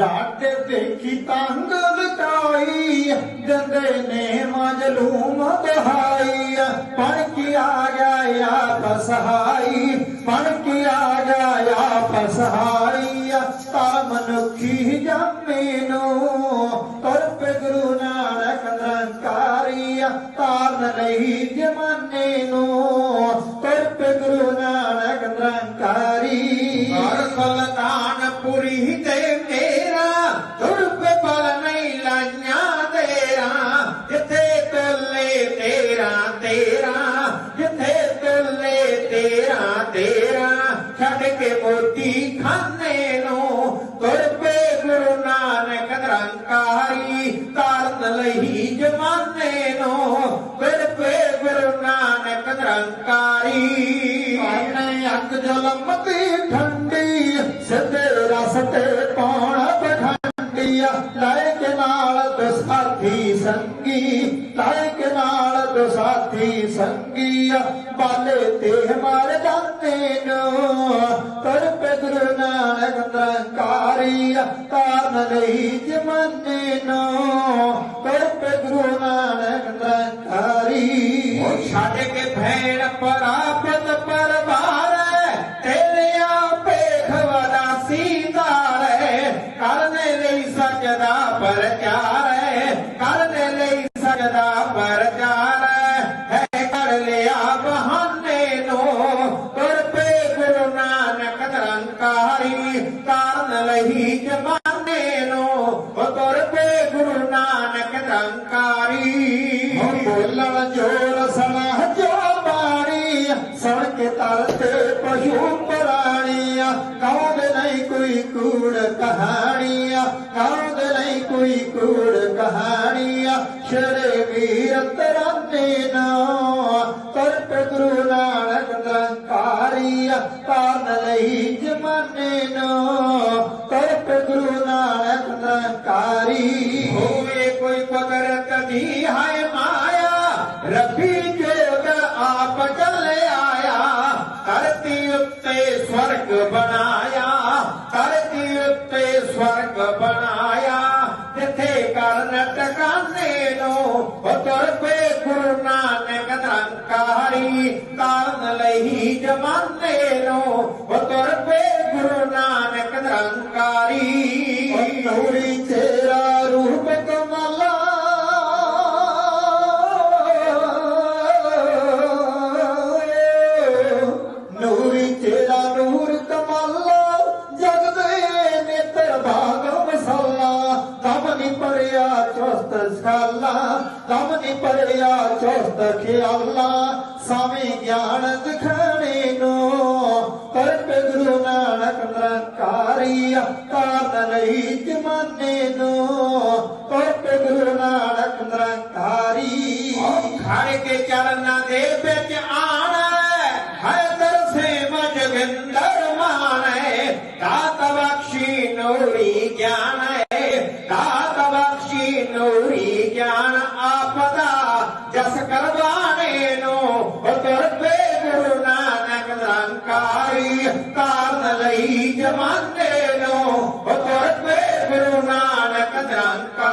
Dot ਦੇਖੀ ਤੰਗ ਲਟਾਈ ਗੰਦੇ ਨੇ ਮਜਲੂਮ ਬਹਾਈ। ਪੜ ਕੇ ਆ ਗਿਆ ਆ ਫਸਹਾਈ ਪੜ ਕੇ ਆ ਗਿਆ ਆ ਫਸਹਾਈ ਤਾਂ ਮਨੁੱਖੀ ਜੰਮੇ ਨੂੰ ਤੁਰ ਪੇ ਗੁਰੂ ਨਾਨਕ ਨਿਰੰਕਾਰੀ। ਤਾਰਨ ਨਹੀਂ ਜਮਾਨੇ ਨੂੰ ਤੁਰ ਪੇ ਗੁਰੂ ਨਾਨਕ ਨਿਰੰਕਾਰੀ। ਹਰ ਸੁਲਤਾਨਪੁਰੀ ਤੇ ਤੇਰਾ, ਜਿੱਥੇ ਤੁੱਲੇ ਤੇਰਾ ਤੇਰਾ, ਛੱਡ ਕੇ ਮੋਤੀ ਖਾਨੇ ਨੂੰ ਤੁਰਪੇ ਗੁਰੂ ਨਾਨਕ ਨਿਰੰਕਾਰੀ ਤਾਰਨ ਲਈ ਜਮਾਨੇ ਨੂੰ ਤੁਰਪੇ ਗੁਰੂ ਨਾਨਕ ਨਿਰੰਕਾਰੀ। ਆਣੇ ਅੱਗ ਜਲਮ ਦੀ ਠੰਡੀ, ਸਿੱਧੇ ਰਸਤੇ ਪਾਉਣ ਸੰਗੀ ਕੇ ਨਾਲ ਦੁਸਾਥੀ ਸੰਗੀਆ ਬਾਲੇ ਤੇ ਮਾਰ ਜਾਂਦੇ ਨੂੰ ਤਰ ਪੇ ਗੁਰੂ ਨਾਨਕ ਨਿਰੰਕਾਰੀ ਤਾਰਨ ਲਈ ਜਮਾਨੇ ਨੂੰ ਨਿਰੰਕਾਰੀ ਹੁਣ ਬੋਲਣ ਜੋਰ ਸਲਾਹ ਜੋ ਬਾਣੀ ਸੁਣ ਕੇ ਤਰਤੇ ਪਸ਼ੂ ਪ੍ਰਾਣੀਆਂ। ਕਹੋਗੇ ਨਹੀਂ ਕੋਈ ਕੂੜ ਕਹਾਣੀਆਂ। ਕਹੋਗੇ ਨਹੀਂ ਕੋਈ ਕੂੜ ਕਹਾਣੀਆਂ। ਸ਼ਰੇ ਵੀਰ ਤਰਾਨੇ ਨਾ ਤਰਪ ਗੁਰੂ ਨਾਨਕ ਨਿਰੰਕਾਰੀ ਕਾਰਨ ਲਈ ਜਮਾਨੇ ਨੂੰ ਤਰਪ ਗੁਰੂ ਨਾਨਕ ਨਿਰੰਕਾਰੀ। ਹੋਵੇ ਕੋਈ ਕੁਦਰਤ ਦੀ ਹੈ ਮਾਇਆ, ਰੱਬੀ ਜੋਗ ਆਪ ਚੱਲੇ ਆਇਆ ਧਰਤੀ ਉੱਤੇ ਸਵਰਗ ਬਣਾਇਆ, ਧਰਤੀ ਉੱਤੇ ਸਵਰਗ ਬਣਾਇਆ। ਜਿੱਥੇ ਕਰਨ ਟਿਕਾਣੇ ਨੂੰ ਉਤਰ ਪੇ ਗੁਰੂ ਨਾਨਕ ਨਿਰੰਕਾਰੀ ਕਾਰਨ ਲਈ ਜਮਾਨੇ ਨੂੰ ਚੁਸਤ ਸਖਾਲਾ ਦਮ ਨੀ ਪੜਿਆ ਚੁਸਤ ਖਿਆਲਾ ਸਾਵੇਂ ਗਿਆਨ ਦਿਖਾਣੇ ਨੂੰ। ਕਰਪ ਗੁਰੂ ਨਾਨਕ ਨਿਰੰਕਾਰੀ ਕਾਰਨ ਲਈ ਜਮਾਨੇ ਨੂੰ। ਕਰਪ ਗੁਰੂ ਨਾਨਕ ਨਿਰੰਕਾਰੀ ਖੜ ਕੇ ਚਰਨਾਂ ਦੇ ਵਿੱਚ ਆਣਾ। ਹੈ ਦਰਸੇ ਮਜਗਿੰਦਰ ਮਾਣੇ, ਦਾਤ ਬਖਸ਼ੀ ਨੂਰੀ ਗਿਆਨ। करो तौर बे गुरू नानक जंकारी कारी जमाने तौर बे गुरू नानक जंकारी